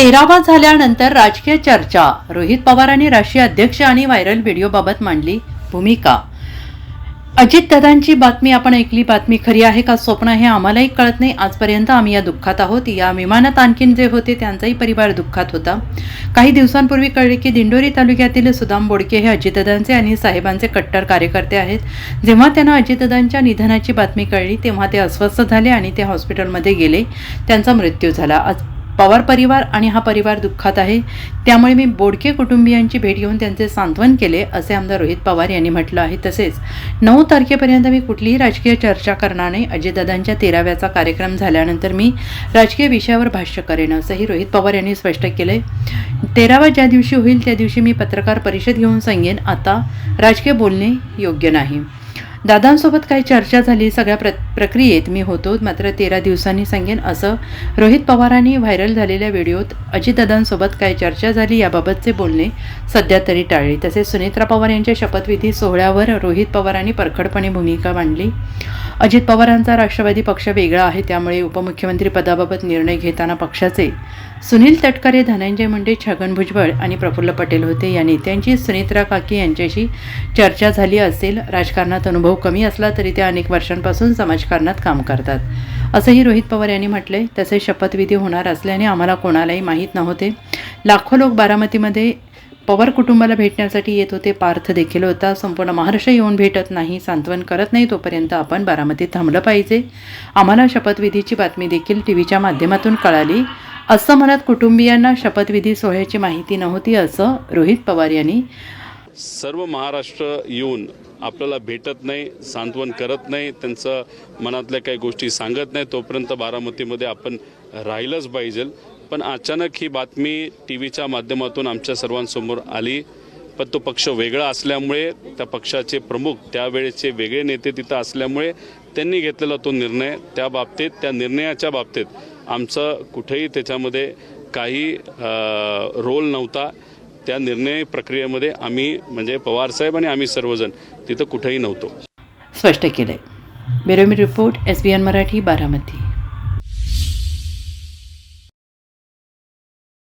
तेरावा झाल्यानंतर राजकीय चर्चा. रोहित पवारांनी राष्ट्रीय अध्यक्ष आणि व्हायरल व्हिडिओबाबत मांडली भूमिका. अजितदादांची बातमी आपण ऐकली बातमी खरी आहे का स्वप्न हे आम्हालाही कळत नाही. आजपर्यंत आम्ही या दुःखात आहोत. या विमानात आणखीन जे होते त्यांचाही परिवार दुःखात होता. काही दिवसांपूर्वी कळले की दिंडोरी तालुक्यातील सुदाम बोडके हे अजितदादांचे आणि साहेबांचे कट्टर कार्यकर्ते आहेत. जेव्हा त्यांना अजितदादांच्या निधनाची बातमी कळली तेव्हा ते अस्वस्थ झाले आणि ते हॉस्पिटलमध्ये गेले. त्यांचा मृत्यू झाला. आज पवार परिवार आणि हा परिवार दुःखात आहे. त्यामुळे मी बोडके कुटुंबियांची भेट घेऊन त्यांचे सांत्वन केले असे आमदार रोहित पवार यांनी म्हटलं आहे. तसेच नऊ तारखेपर्यंत मी कुठलीही राजकीय चर्चा करणार नाही. अजितदादांच्या तेराव्याचा कार्यक्रम झाल्यानंतर मी राजकीय विषयावर भाष्य करेन असंही रोहित पवार यांनी स्पष्ट केले. तेरावा ज्या दिवशी होईल त्या दिवशी मी पत्रकार परिषद घेऊन सांगेन. आता राजकीय बोलणे योग्य नाही. दादांसोबत काही चर्चा झाली सगळ्या प्र प्रक्रियेत मी होतो मात्र तेरा दिवसांनी सांगेन असं रोहित पवारांनी व्हायरल झालेल्या व्हिडिओत अजितदादांसोबत काय चर्चा झाली याबाबतचे बोलणे सध्या तरी टाळले. तसेच सुनेत्रा पवार यांच्या शपथविधी सोहळ्यावर रोहित पवारांनी परखडपणे भूमिका मांडली. अजित पवारांचा राष्ट्रवादी पक्ष वेगळा आहे त्यामुळे उपमुख्यमंत्री पदाबाबत निर्णय घेताना पक्षाचे सुनील तटकरे धनंजय मुंडे छगन भुजबळ आणि प्रफुल्ल पटेल होते. या नेत्यांची सुनेत्रा काकी यांच्याशी चर्चा झाली असेल राजकारणात अनुभव कमी असला तरी ते अनेक वर्षांपासून समाजकारणात काम करतात. असंही रोहित पवार यांनी म्हटले तसे शपथविधी होणार असल्याने आम्हाला कोणालाही माहीत नव्हते. लाखो लोक बारामतीमध्ये पवार कुटुंबाला भेटण्यासाठी येत होते. पार्थ देखील होता. संपूर्ण महाराष्ट्र येऊन भेटत नाही. सांत्वन करत नाही तोपर्यंत आपण बारामतीत थांबलं पाहिजे. आम्हाला शपथविधीची बातमी देखील टी व्हीच्या माध्यमातून कळाली. असं म्हणत कुटुंबियांना शपथविधी सोहळ्याची माहिती नव्हती असं रोहित पवार यांनी सर्व महाराष्ट्र येऊन आपल्याला भेटत नाही सांत्वन करत नाही त्यांचं मनातल्या काही गोष्टी सांगत नाही तोपर्यंत बारामतीमध्ये आपण राहिलंच पाहिजे. पण अचानक ही बातमी टी व्हीच्या माध्यमातून आमच्या सर्वांसमोर आली. पण तो पक्ष वेगळा असल्यामुळे त्या पक्षाचे प्रमुख त्यावेळेचे वेगळे नेते तिथं असल्यामुळे त्यांनी घेतलेला तो निर्णय. त्या बाबतीत त्या निर्णयाच्या बाबतीत आमचं कुठेही त्याच्यामध्ये काही रोल नव्हता. त्या निर्णय प्रक्रियेमध्ये आम्ही म्हणजे पवारसाहेब आणि आम्ही सर्वजण तिथं कुठेही नव्हतो. स्पष्ट केलंय. Bureau report S B N Marathi Baramati.